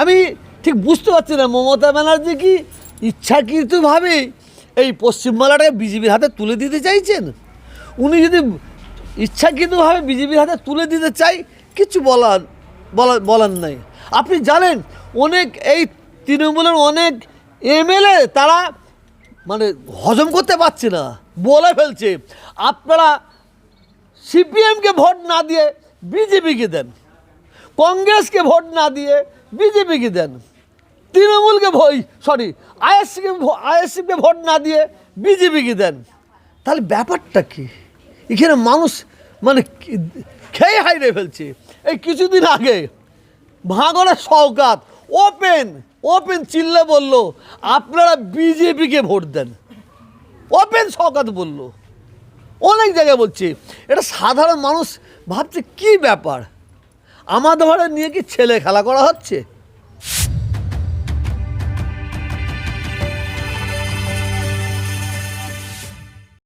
আমি ঠিক বুঝতে পারছি না, মমতা ব্যানার্জি কি ইচ্ছাকৃতভাবে এই পশ্চিমবাংলাটাকে বিজেপির হাতে তুলে দিতে চাইছেন? উনি যদি ইচ্ছাকৃতভাবে বিজেপির হাতে তুলে দিতে চাই, কিছু বলার বলার বলার নাই। আপনি জানেন, অনেক এই তৃণমূলের অনেক এমএলএ তারা মানে হজম করতে পারছে না, বলে ফেলছে। আপনারা সিপিএমকে ভোট না দিয়ে বিজেপিকে দেন। কংগ্রেসকে ভোট না দিয়ে বিজেপিকে দেন। তৃণমূলকে ভই সরি আইএসসিকে আইএসসিকে ভোট না দিয়ে বিজেপিকে দেন। তাহলে ব্যাপারটা কি? এখানে মানুষ মানে খেয়ে হাইরে ফেলছে। এই কিছুদিন আগে ভাঙনের সৌকাত ওপেন ওপেন চিল্লে বলল, আপনারা বিজেপিকে ভোট দেন। ওপেন সৌকাত বলল। অনেক জায়গায় বলছে, এটা সাধারণ মানুষ ভাবছে কি ব্যাপার? আমাদের ঘরে নিয়ে কি ছেলে খেলা করা হচ্ছে?